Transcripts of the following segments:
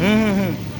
হুম হুম হুম।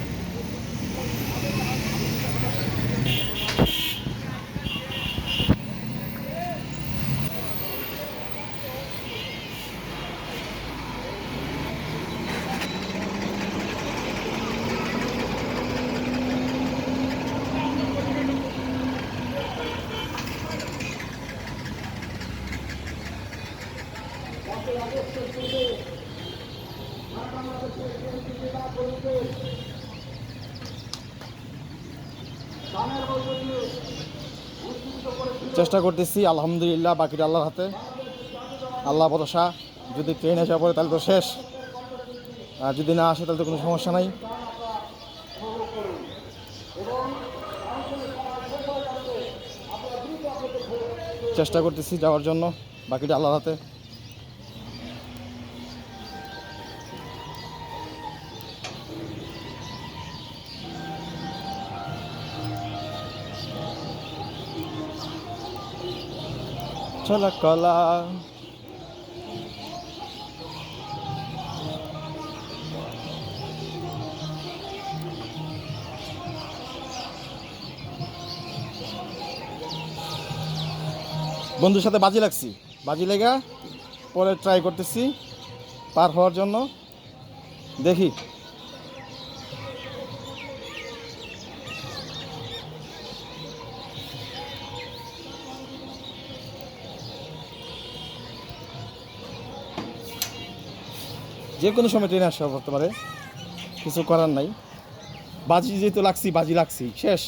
চেষ্টা করতেছি, আলহামদুলিল্লাহ, বাকিটা আল্লাহর হাতে। আল্লাহ ভরসা, যদি ট্রেন এসে পড়ে তাহলে তো শেষ। আর যদি না আসে তাহলে তো কোনো সমস্যা নাই। চেষ্টা করতেছি যাওয়ার জন্য, বাকিটা আল্লাহর হাতে। চলা কলা। বন্ধুর সাথে বাজি লাগছি। বাজি লেগা পরে ট্রাই করতেছি, পার হওয়ার জন্য। দেখি। যে কোনো সময় ট্রেনে আসা পড়তে পারে কিছু করার নাই। বাজি যেহেতু লাগছি, বাজি লাগছি, শেষ।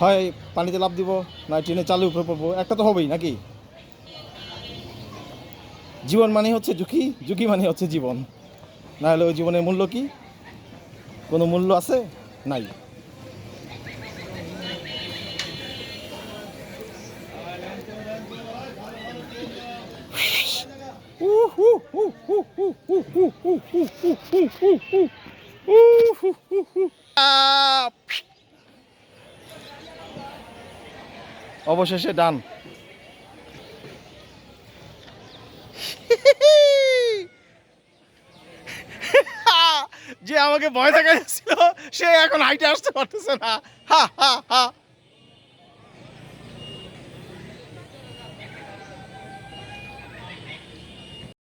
হয় পানিতে লাভ দিব, না ট্রেনে চালু উপরে পড়ব, একটা তো হবেই নাকি? জীবন মানে হচ্ছে ঝুঁকি ঝুঁকি মানে হচ্ছে জীবন। না হলে ওই জীবনের মূল্য কি? কোনো মূল্য আছে? নাই। অবশেষে ডান। যে আমাকে ভয় দেখা যাচ্ছিল সে এখন হাইটে আসতে পারতেছে না। হা হা হা।